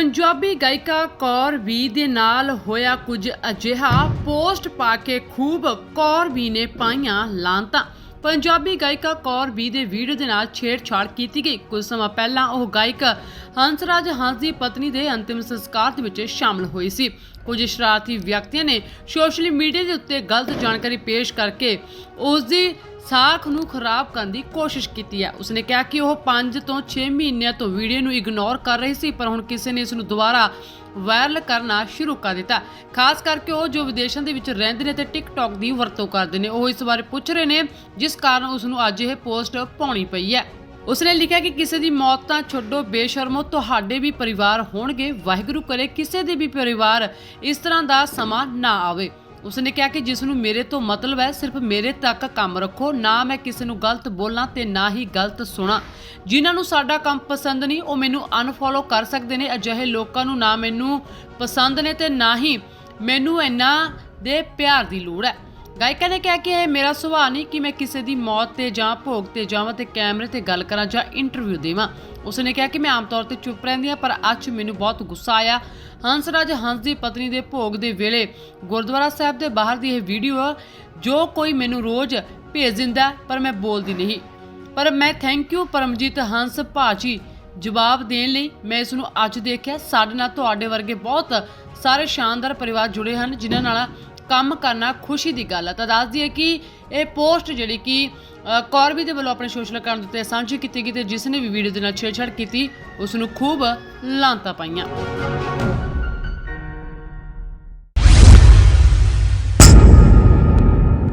ਪੰਜਾਬੀ ਗਾਇਕਾ ਕੌਰ ਵੀ ਦੇ ਨਾਲ ਹੋਇਆ ਕੁਝ ਅਜਿਹਾ। ਪੋਸਟ ਪਾ ਕੇ ਖੂਬ ਕੌਰ ਵੀ ਨੇ ਪਾਈਆਂ ਲਾਂਤਾਂ। ਪੰਜਾਬੀ ਗਾਇਕਾ ਕੌਰ ਵੀ ਦੇ ਵੀਡੀਓ ਦੇ ਨਾਲ ਛੇੜਛਾੜ ਕੀਤੀ ਗਈ। ਕੁਝ ਸਮਾਂ ਪਹਿਲਾਂ ਉਹ ਗਾਇਕ ਹੰਸਰਾਜ ਹੰਸ ਦੀ ਪਤਨੀ ਦੇ ਅੰਤਿਮ ਸੰਸਕਾਰ ਦੇ ਵਿੱਚ ਸ਼ਾਮਲ ਹੋਈ ਸੀ। ਕੁਝ ਸ਼ਰਾਰਤੀ ਵਿਅਕਤੀਆਂ ਨੇ ਸੋਸ਼ਲ ਮੀਡੀਆ ਦੇ ਉੱਤੇ ਗਲਤ ਜਾਣਕਾਰੀ ਪੇਸ਼ ਕਰਕੇ ਉਸ ਦੀ ਸਾਖ ਨੂੰ ਖਰਾਬ ਕਰਨ ਦੀ ਕੋਸ਼ਿਸ਼ ਕੀਤੀ ਹੈ। ਉਸਨੇ ਕਿਹਾ ਕਿ ਉਹ 5 ਤੋਂ 6 ਮਹੀਨਿਆਂ ਤੋਂ ਵੀਡੀਓ ਨੂੰ ਇਗਨੋਰ ਕਰ ਰਹੀ ਸੀ, ਪਰ ਹੁਣ ਕਿਸੇ ਨੇ ਇਸ ਨੂੰ ਦੁਬਾਰਾ ਵਾਇਰਲ ਕਰਨਾ ਸ਼ੁਰੂ ਕਰ ਦਿੱਤਾ। ਖਾਸ ਕਰਕੇ ਉਹ ਜੋ ਵਿਦੇਸ਼ਾਂ ਦੇ ਵਿੱਚ ਰਹਿੰਦੇ ਨੇ ਤੇ ਟਿਕਟੌਕ ਦੀ ਵਰਤੋਂ ਕਰਦੇ ਨੇ, ਉਹ ਇਸ ਬਾਰੇ ਪੁੱਛ ਰਹੇ ਨੇ, ਜਿਸ ਕਾਰਨ ਉਸ ਨੂੰ ਅੱਜ ਇਹ ਪੋਸਟ ਪਾਉਣੀ ਪਈ ਹੈ। ਉਸਨੇ ਲਿਖਿਆ ਕਿ ਕਿਸੇ ਦੀ ਮੌਤ ਤਾਂ ਛੱਡੋ, ਬੇਸ਼ਰਮੋ ਤੁਹਾਡੇ ਵੀ ਪਰਿਵਾਰ ਹੋਣਗੇ, ਵਾਹਿਗੁਰੂ ਕਰੇ ਕਿਸੇ ਦੇ ਵੀ ਪਰਿਵਾਰ ਇਸ ਤਰ੍ਹਾਂ ਦਾ ਸਮਾਂ ਨਾ ਆਵੇ। ਉਸਨੇ ਕਿਹਾ ਕਿ ਜਿਸ ਨੂੰ ਮੇਰੇ ਤੋਂ ਮਤਲਬ ਹੈ, ਸਿਰਫ ਮੇਰੇ ਤੱਕ ਕੰਮ ਰੱਖੋ, ਨਾ ਮੈਂ ਕਿਸੇ ਨੂੰ ਗਲਤ ਬੋਲਾਂ ਤੇ ਨਾ ਹੀ ਗਲਤ ਸੁਣਾ। ਜਿਨ੍ਹਾਂ ਨੂੰ ਸਾਡਾ ਕੰਮ ਪਸੰਦ ਨਹੀਂ, ਉਹ ਮੈਨੂੰ ਅਨਫੋਲੋ ਕਰ ਸਕਦੇ ਨੇ, ਅਜਿਹੇ ਲੋਕਾਂ ਨੂੰ ਨਾ ਮੈਨੂੰ ਪਸੰਦ ਨੇ ਤੇ ਨਾ ਹੀ ਮੈਨੂੰ ਇਹਨਾਂ ਦੇ ਪਿਆਰ ਦੀ ਲੋੜ ਹੈ। ਗਾਇਕਾ ਨੇ ਕਿਹਾ ਕਿ ਇਹ ਮੇਰਾ ਸੁਭਾਅ ਨਹੀਂ ਕਿ ਮੈਂ ਕਿਸੇ ਦੀ ਮੌਤ ਤੇ ਜਾਂ ਭੋਗ ਤੇ ਜਾਵਾਂ ਤੇ ਕੈਮਰੇ ਤੇ ਗੱਲ ਕਰਾਂ ਜਾਂ ਇੰਟਰਵਿਊ ਦੇਵਾਂ। ਉਸਨੇ ਕਿਹਾ ਕਿ ਮੈਂ ਆਮ ਤੌਰ ਤੇ ਚੁੱਪ ਰਹਿੰਦੀ ਹਾਂ, ਪਰ ਅੱਜ ਮੈਨੂੰ ਬਹੁਤ ਗੁੱਸਾ ਆਇਆ। ਹੰਸਰਾਜ ਹੰਸ ਦੀ ਪਤਨੀ ਦੇ ਭੋਗ ਦੇ ਵੇਲੇ ਗੁਰਦੁਆਰਾ ਸਾਹਿਬ ਦੇ ਬਾਹਰ ਦੀ ਇਹ ਵੀਡੀਓ ਜੋ ਕੋਈ ਮੈਨੂੰ ਰੋਜ਼ ਭੇਜ ਦਿੰਦਾ, ਪਰ ਮੈਂ ਬੋਲਦੀ ਨਹੀਂ। ਪਰ ਮੈਂ ਥੈਂਕ ਯੂ ਪਰਮਜੀਤ ਹੰਸ ਭਾਜੀ ਜਵਾਬ ਦੇਣ ਲਈ ਮੈਂ ਇਸ ਨੂੰ ਅੱਜ ਦੇਖਿਆ। ਸਾਡੇ ਨਾਲ ਤੁਹਾਡੇ ਵਰਗੇ ਬਹੁਤ ਸਾਰੇ ਸ਼ਾਨਦਾਰ ਪਰਿਵਾਰ ਜੁੜੇ ਹਨ, ਜਿਨ੍ਹਾਂ ਨਾਲ ਕੰਮ ਕਰਨਾ ਖੁਸ਼ੀ ਦੀ ਗੱਲ ਹੈ ਤਾਂ ਦੱਸ ਦਈਏ ਕਿ ਇਹ ਪੋਸਟ ਜਿਹੜੀ ਕਿ ਅ, ਕੌਰਵੀ ਦੇ ਵੱਲੋਂ ਆਪਣੇ ਸੋਸ਼ਲ ਅਕਾਊਂਟ ਉੱਤੇ ਸਾਂਝੀ ਕੀਤੀ ਗਈ ਤੇ ਜਿਸ ਨੇ ਵੀ ਵੀਡੀਓ ਦੇ ਨਾਲ ਛੇੜਛਾੜ ਕੀਤੀ ਉਸ ਨੂੰ ਖੂਬ ਲਾਂਤਾ ਪਾਈਆਂ।